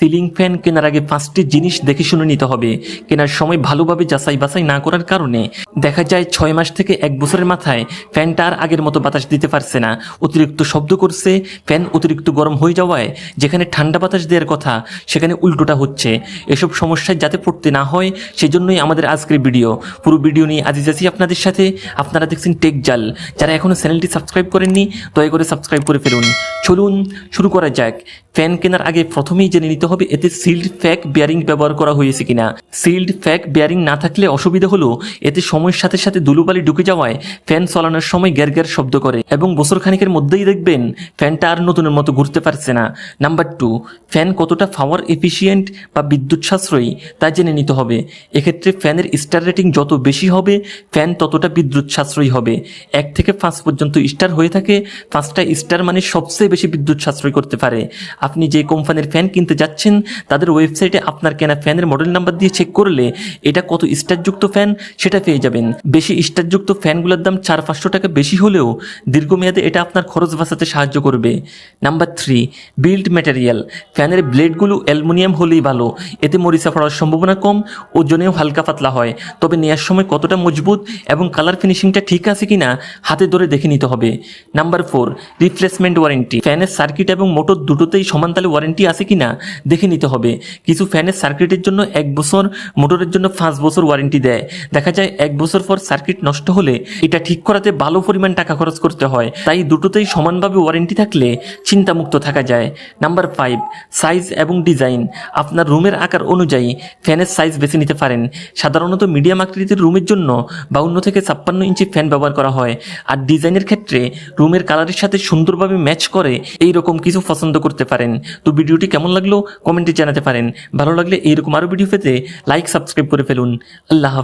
Ceiling fan কেনার আগে পাঁচটি জিনিস দেখে শুনে নিতে হবে। কেনার সময় ভালোভাবে যাচাই বাছাই না করার কারণে। দেখা যায় ছয় মাস থেকে এক বছরের মাথায় ফ্যানটা আর আগের মতো বাতাস দিতে পারছে না। অতিরিক্ত শব্দ করছে, ফ্যান অতিরিক্ত গরম হয়ে যাওয়ায় যেখানে ঠান্ডা বাতাস দেওয়ার কথা, সেখানে উল্টোটা হচ্ছে। এসব সমস্যায় যাতে পড়তে না হয়, সেজন্যই আমাদের আজকের ভিডিও। পুরো ভিডিও নিয়ে আজিজ আছি আপনাদের সাথে। আপনারা দেখছেন টেক জাল। যারা এখনও চ্যানেলটি সাবস্ক্রাইব করেননি, দয়া করে সাবস্ক্রাইব করে ফেলুন। চলুন, শুরু করা যাক। ফ্যান কেনার আগে প্রথমেই জেনে নিতে হবে এতে সিল্ড ফ্যাক বেয়ারিং ব্যবহার করা হয়েছে কিনা। সিল্ড ফ্যাক বেয়ারিং না থাকলে অসুবিধা হলো, এতে সময়ের সাথে সাথে ধুলোবালি ঢুকে যাওয়ায় ফ্যান চালানোর সময় গ্যার গ্যার শব্দ করে এবং বছর খানিকের মধ্যেই দেখবেন ফ্যানটা আর নতুনের মতো ঘুরতে পারছে না। নাম্বার টু ফ্যান কতটা পাওয়ার এফিসিয়েন্ট বা বিদ্যুৎ সাশ্রয়ী তা জেনে নিতে হবে। এক্ষেত্রে ফ্যানের স্টার রেটিং যত বেশি হবে, ফ্যান ততটা বিদ্যুৎ সাশ্রয়ী হবে। এক থেকে পাঁচ পর্যন্ত স্টার হয়ে থাকে, পাঁচটা স্টার মানে সবচেয়ে বেশি বিদ্যুৎ সাশ্রয় করতে পারে। আপনি যে কোম্পানির ফ্যান কিনতে যাচ্ছেন, তাদের ওয়েবসাইটে আপনার কেনা ফ্যানের মডেল নাম্বার দিয়ে চেক করলে এটা কত স্টারযুক্ত ফ্যান সেটা পেয়ে যাবেন। বেশি স্টারযুক্ত ফ্যানগুলোর দাম চার পাঁচশো টাকা বেশি হলেও দীর্ঘমেয়াদে এটা আপনার খরচ বাঁচাতে সাহায্য করবে। Number three, build material. ফ্যানের ব্লেডগুলো অ্যালুমিনিয়াম হলেই ভালো। এতে মরিচা পড়ার সম্ভাবনা কম, ওজনেও হালকা পাতলা হয়। তবে নেওয়ার সময় কতটা মজবুত এবং কালার ফিনিশিংটা ঠিক আছে কিনা হাতে ধরে দেখে নিতে হবে। Number four, replacement warranty. ফ্যানের সার্কিট এবং মোটর দুটোতেই সমান তালে ওয়ারেন্টি আছে কিনা দেখে নিতে হবে। কিছু ফ্যানের সার্কিটের জন্য এক বছর, মোটরের জন্য পাঁচ বছর ওয়ারেন্টি দেয়। দেখা যায় এক বছর পর সার্কিট নষ্ট হলে এটা ঠিক করাতে ভালো পরিমাণ টাকা খরচ করতে হয়। তাই দুটোতেই সমানভাবে ওয়ারেন্টি থাকলে চিন্তামুক্ত থাকা যায়। নাম্বার ফাইভ সাইজ এবং ডিজাইন আপনার রুমের আকার অনুযায়ী ফ্যানের সাইজ বেছে নিতে পারেন। সাধারণত মিডিয়াম আকৃতির রুমের জন্য বাউন্ন থেকে ছাপ্পান্ন ইঞ্চি ফ্যান ব্যবহার করা হয়। আর ডিজাইনের ক্ষেত্রে রুমের কালারের সাথে সুন্দরভাবে ম্যাচ করে এই রকম কিছু পছন্দ করতে পারেন। তো ভিডিওটি কেমন লাগল? কমেন্টে জানাতে পারেন। ভালো লাগলে এইরকম আরও ভিডিও পেতে লাইক সাবস্ক্রাইব করে ফেলুন। আল্লাহ।